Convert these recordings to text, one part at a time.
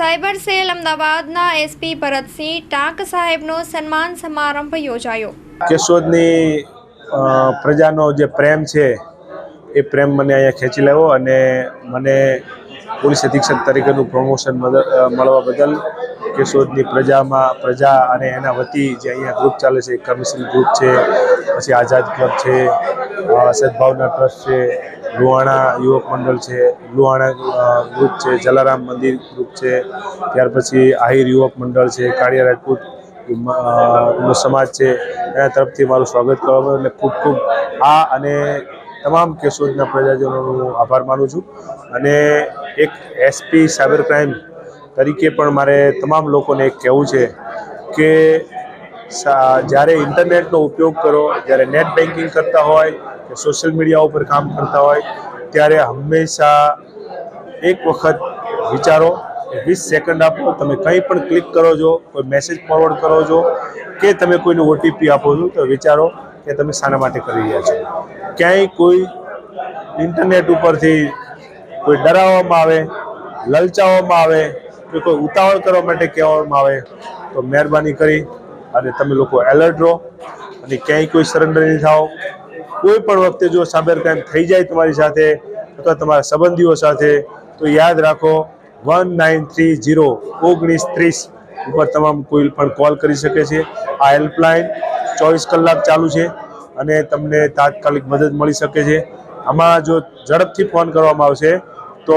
Cyber cell અમદાવાદના SP Bharatsinh Tank સાહેબનો સન્માન સમારંભ યોજાયો. કેશોદની પ્રજાનો જે પ્રેમ છે, એ પ્રેમ મને અહીંયા ખેંચી લેવો અને મને પોલીસ અધિક્ષક તરીકેનું પ્રમોશન મળવા બદલ કેશોદની પ્રજામાં પ્રજા અને એના વતી જે અહીંયા ગ્રુપ ચાલે છે કમિશન ગ્રુપ છે, પછી આઝાદ ક્લબ છે સદભાવના ટ્રસ્ટ છે, લુહાણા યુવક મંડળ છે, લુહાણા ગ્રુપ છે, જલારામ મંદિર ગ્રુપ છે, ત્યાર પછી આહિર યુવક મંડળ છે, કાળિયા રાજપૂત નો સમાજ છે, એના તરફથી મારું સ્વાગત કરવામાં અને ખૂબ ખૂબ આ અને તમામ કેશોદના પ્રજાજનોનો આભાર માનું છું. અને એક એસપી સાયબર ક્રાઇમ તરીકે પણ મારે તમામ લોકોને એક કહેવું છે કે જ્યારે ઇન્ટરનેટનો ઉપયોગ કરો, જ્યારે નેટ બેન્કિંગ કરતા હોય, કે સોશિયલ મીડિયા ઉપર કામ કરતા હોય, ત્યારે હંમેશા એક વખત વિચારો વીસ સેકન્ડ આપો, તમે કંઈ પણ ક્લિક કરો છો, કોઈ મેસેજ ફોરવર્ડ કરો છો, કે તમે કોઈને ઓટીપી આપો છો, તો વિચારો કે તમે શાના માટે કરી રહ્યા છો. ક્યાંય કોઈ ઇન્ટરનેટ ઉપરથી કોઈ ડરાવવામાં આવે, લલચાવવામાં આવે કે કોઈ ઉતાવળ કરવા માટે કહેવામાં આવે, તો મહેરબાની કરી અને તમે લોકો એલર્ટ રહો અને ક્યાંય કોઈ સરેન્ડર નહીં થાઓ. કોઈ પણ વખતે જો સાયબર થઈ જાય તમારી સાથે અથવા તમારા સંબંધીઓ સાથે, તો યાદ રાખો વન નાઇન થ્રી જીરો ઓગણીસ ત્રીસ ઉપર તમામ કોઈ પણ કોલ કરી શકે છે. આ હેલ્પલાઇન ચોવીસ કલાક ચાલુ છે અને તમને તાત્કાલિક મદદ મળી શકે છે. આમાં જો ઝડપથી ફોન કરવામાં આવશે, તો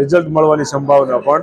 રિઝલ્ટ મળવાની સંભાવના પણ